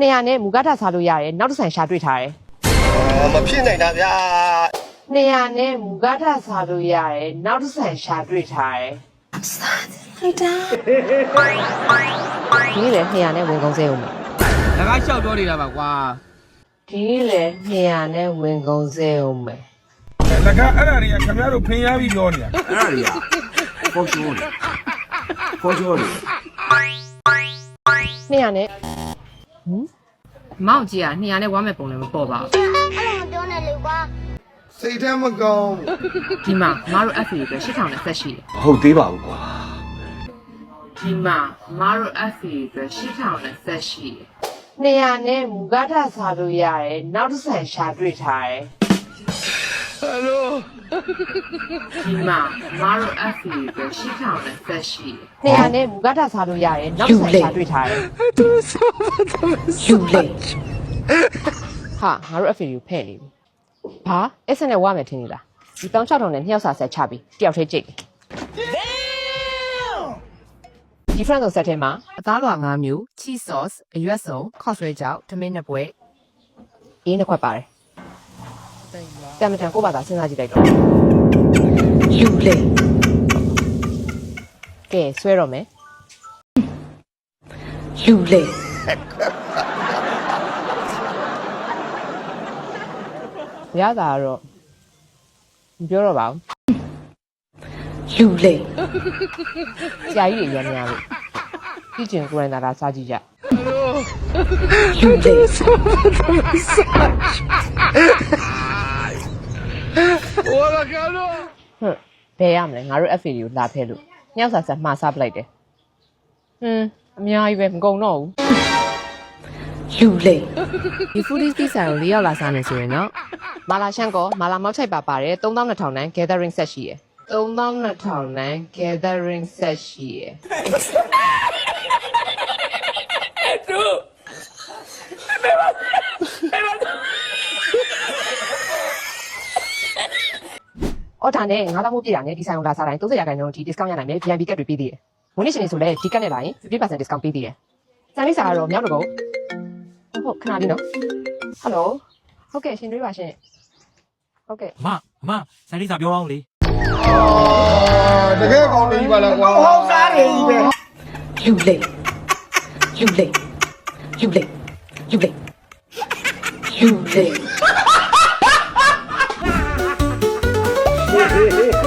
200နဲ့မူကထစားလို့ရတယ်နောက်တစ်ဆိုင်ရှာတွေ့ထားတယ်အော်မဖြစ်နိုင်တာဗျာ200နဲ့မူကထစားလို့ရတယ်နောက်တစ်ဆိုင်ရှာတွေ့ထားတယ်ဒီလေ200နဲ့ဝင်ကုန်စေဦးမယ်။ဒါကရှောက်ပြောနေတာပါကွာဒီလေ200နဲ့ဝင်ကုန်စေဦးမယ်လကအဲ့ဒါတွေကခင်ဗျားတို့ဖင်ရပြီးပြောနေတာအဲ့ဒါတွေကပေါ်ချိုးတယ်ပေါ်ချိုးတယ်200နဲ့ မောင်ကြီးက200နဲ့ဝမ်းမဲ့ပုံလည်းမပေါ်ပါဘူးစိတ်ထဲမကောင်းဒီမှာမတို့ FA ပဲ8000နဲ့ဆက်ရှိတယ်ဟုတ်သေးပါဘူးကွာဒီမှာမတို့ FA ပဲ8000နဲ့ဆက်ရှိတယ်200နဲ့မူကထစားလို့ရတယ်နောက်တစ်ဆိုင်ရှာတွေ့ထားတယ် ဒီမှာမတို့ FA ပဲ8000နဲ့ဆက်ရှိတယ်200နဲ့မူကထစားလို့ရတယ်နောက်တစ်ဆိုင်ရှာတွေ့ထားတယ်ယူလေဟာငါတို့ FA ကိုဖဲ့နေပြီဘာ S နဲ့ဝါမယ်ထင်နေလားဒီပေါင်း6000နဲ့နှစ်ယောက်စာဆက်ချပြီးတယောက်တည်းကြိတ်ဒီ friend တို့ဆက်ထဲမှာအသားလွာ5မျိုး cheese sauce အရွက်စုံခေါက်ဆွဲကြောက်ထမင်းနှစ်ပွဲအေးနှစ်ခွက်ပါတယ် တမန်တန်ကိုပါသာစဉ်းစားကြည့်လိုက်တော့ယူလေကဲဆွဲတော့မယ်ယူလေရတာကတော့မပြောတော့ပါဘူးယူလေဆရာကြီးတွေရမ်းများလို့ကြည့်ချင်ကိုယ်တိုင်သာသာစားကြည့်ကြယူလေ ဟွန်းဘယ်ရမလဲငါတို့ FA ကိုလာဖဲလို့ညောက်စာဆက်မှားစားပလိုက်တယ်ဟွန်းအများကြီးပဲမကုန်တော့ဘူးယူလေဒီ foodies တိဆိုင်ကို၄ရောက်လာစားနေဆိုရင်တော့မာလာရှန်ကောမာလာမောက်ချိုက်ပါပါတယ်3200တန်း gathering set ရှိရယ်3200တန်း gathering set ရှိရယ် အော်ဒါနဲ့ငါးသောင်းမို့ပြည့်တာနဲ့ဒီဆိုင်ကိုလာစားတိုင်း30ရာခိုင်နှုန်းအထိ discount ရနိုင်တယ် VIP ကတ်တွေပေးသေးတယ်။ဝန်ထမ်းရှင်တွေဆိုလည်းဒီကတ်နဲ့လာရင်50% discount ပေးသေးတယ်။စံလေးစာကတော့မြောက်တော့ဟုတ်ဟုတ်ခဏလေးနော်။ဟယ်လိုဟုတ်ကဲ့ရှင်တွေးပါရှင်။ဟုတ်ကဲ့မမစတိစာပြောအောင်လေအာတကယ်ကောင်းနေပြီပါလားကွာဟုတ်သားတယ်ကြီးပဲယူလေယူလေယူလေယူလေယူလေ Hey, hey, hey.